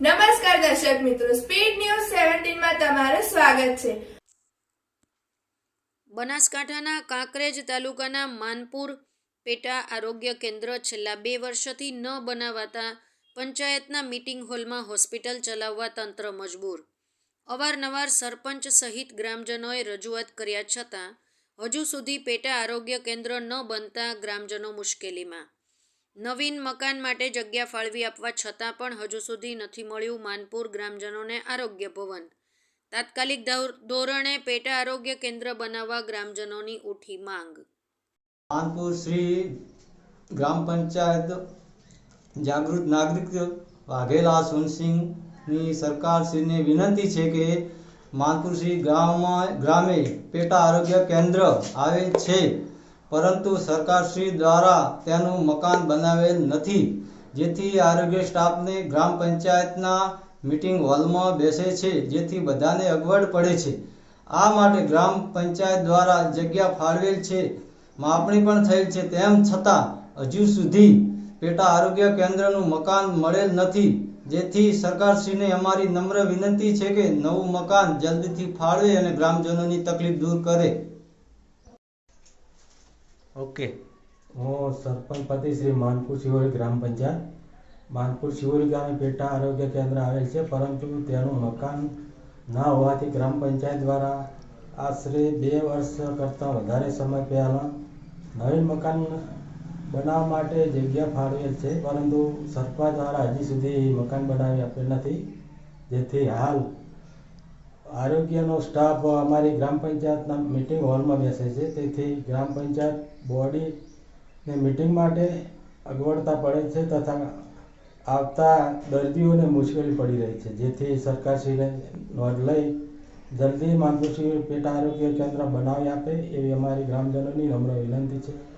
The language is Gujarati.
નમસ્કાર દર્શક મિત્રો સ્પીડ ન્યૂઝ સેવન્ટીનમાં તમારું સ્વાગત છે. બનાસકાંઠાના કાંકરેજ તાલુકાના માનપુર પેટા આરોગ્ય કેન્દ્ર છેલ્લા બે વર્ષથી ન બનાવાતા પંચાયતના મીટિંગ હોલમાં હોસ્પિટલ ચલાવવા તંત્ર મજબૂર. અવારનવાર સરપંચ સહિત ગ્રામજનોએ રજૂઆત કર્યા છતાં, હજુ સુધી પેટા આરોગ્ય કેન્દ્ર ન બનતા ગ્રામજનો મુશ્કેલીમાં. નવીન મકાન માટે જગ્યા ફાળવી આપવા છતાં પણ હજુ સુધી નથી મળ્યું માનપુર ગ્રામજનોને આરોગ્ય ભવન. તાત્કાલિક ધોરણે પેટા આરોગ્ય કેન્દ્ર બનાવવા ગ્રામજનોની ઉઠી માંગ. માનપુર શ્રી ગ્રામ પંચાયત જાગૃત નાગરિક વાઘેલા સોનસિંહની સરકારશ્રીને વિનંતી છે કે માનપુર શ્રી ગામમાં, ગ્રામે પેટા આરોગ્ય કેન્દ્ર આવેલ છે. પરંતુ સરકારશ્રી દ્વારા તેનું મકાન બનાવેલ નથી, જેથી આરોગ્ય સ્ટાફને ગ્રામ પંચાયતના મિટિંગ હોલમાં બેસે છે, જેથી બધાને અગવડ પડે છે. આ માટે ગ્રામ પંચાયત દ્વારા જગ્યા ફાળવેલ છે, માપણી પણ થયેલ છે, તેમ છતાં હજુ સુધી પેટા આરોગ્ય કેન્દ્રનું મકાન મળેલ નથી, જેથી સરકારશ્રીને અમારી નમ્ર વિનંતી છે કે નવું મકાન જલ્દીથી ફાળવે અને ગ્રામજનોની તકલીફ દૂર કરે. ઓકે. હું સરપંચ પતિ શ્રી માનપુર શિવોરી ગ્રામ પંચાયત. માનપુર શિવોરી ગામે પેટા આરોગ્ય કેન્દ્ર આવેલ છે, પરંતુ તેનું મકાન ના હોવાથી ગ્રામ પંચાયત દ્વારા આશરે બે વર્ષ કરતાં વધારે સમય પહેલાં નવીન મકાન બનાવવા માટે જગ્યા ફાળવેલ છે, પરંતુ સરકાર દ્વારા હજી સુધી મકાન બનાવી આપેલ નથી. જેથી હાલ આરોગ્યનો સ્ટાફ અમારી ગ્રામ પંચાયતના મિટિંગ હોલમાં બેસે છે. તેથી ગ્રામ પંચાયત બોડીને મિટિંગ માટે અગવડતા પડે છે તથા આવતા દર્દીઓને મુશ્કેલી પડી રહી છે. જેથી સરકારશ્રીને નોંધ લઈ જલ્દી માનપુરશ્રી પેટા આરોગ્ય કેન્દ્ર બનાવી આપે એવી અમારી ગ્રામજનોની નમ્ર વિનંતી છે.